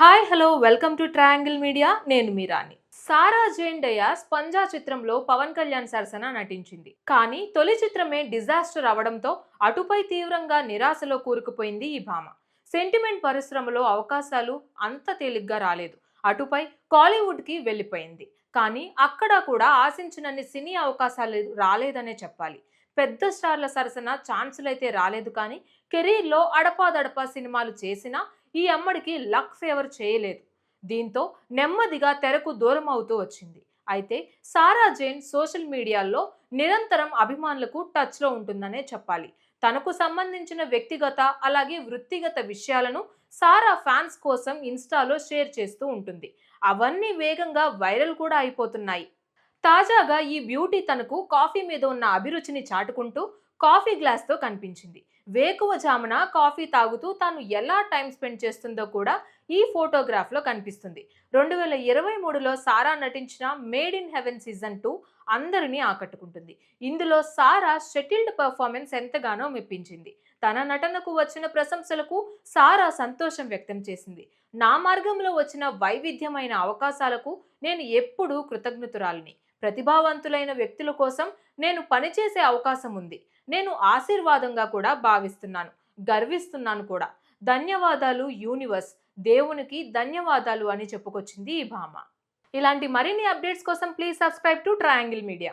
Hi hello welcome to Triangle Media. నేను మీరాని సారా జైన్ డయా స్పంజా చిత్రంలో పవన్ కళ్యాణ్ సరసన నటించింది. కానీ తొలి చిత్రమే డిజాస్టర్ అవడంతో అటుపై తీవ్రంగా నిరాశలో కూరుకుపోయింది ఈ భామ. సెంటిమెంట్ పరిశ్రమలో అవకాశాలు అంత తేలిగ్గా రాలేదు. అటుపై కాలీవుడ్కి వెళ్ళిపోయింది. కానీ అక్కడ కూడా ఆశించినన్ని సినీ అవకాశాలు రాలేదనే చెప్పాలి. పెద్ద స్టార్ల సరసన ఛాన్సులు అయితే రాలేదు కానీ కెరీర్లో అడపాదడపా సినిమాలు చేసినా ఈ అమ్మడికి లక్ ఫేవర్ చేయలేదు. దీంతో నెమ్మదిగా తెరకు దూరం అవుతూ వచ్చింది. అయితే సారా జైన్ సోషల్ మీడియాలో నిరంతరం అభిమానులకు టచ్లో ఉంటుందనే చెప్పాలి. తనకు సంబంధించిన వ్యక్తిగత అలాగే వృత్తిగత విషయాలను సారా ఫ్యాన్స్ కోసం ఇన్స్టాలో షేర్ చేస్తూ ఉంటుంది. అవన్నీ వేగంగా వైరల్ కూడా అయిపోతున్నాయి. తాజాగా ఈ బ్యూటీ తనకు కాఫీ మీద ఉన్న అభిరుచిని చాటుకుంటూ కాఫీ గ్లాస్తో కనిపించింది. వేకువ జామున కాఫీ తాగుతూ తాను ఎలా టైం స్పెండ్ చేస్తుందో కూడా ఈ ఫోటోగ్రాఫ్లో కనిపిస్తుంది. రెండు వేల ఇరవై మూడులో సారా నటించిన Made in Heaven season two అందరినీ ఆకట్టుకుంటుంది. ఇందులో సారా షటిల్డ్ పర్ఫార్మెన్స్ ఎంతగానో మెప్పించింది. తన నటనకు వచ్చిన ప్రశంసలకు సారా సంతోషం వ్యక్తం చేసింది. నా మార్గంలో వచ్చిన వైవిధ్యమైన అవకాశాలకు నేను ఎప్పుడూ కృతజ్ఞతురాలిని. ప్రతిభావంతులైన వ్యక్తుల కోసం నేను పనిచేసే అవకాశం ఉంది. నేను ఆశీర్వాదంగా కూడా భావిస్తున్నాను గర్విస్తున్నాను కూడా. ధన్యవాదాలు యూనివర్స్. దేవునికి ధన్యవాదాలు అని చెప్పుకొచ్చింది ఈ భామ. ఇలాంటి మరిన్ని అప్డేట్స్ కోసం please subscribe to Triangle Media.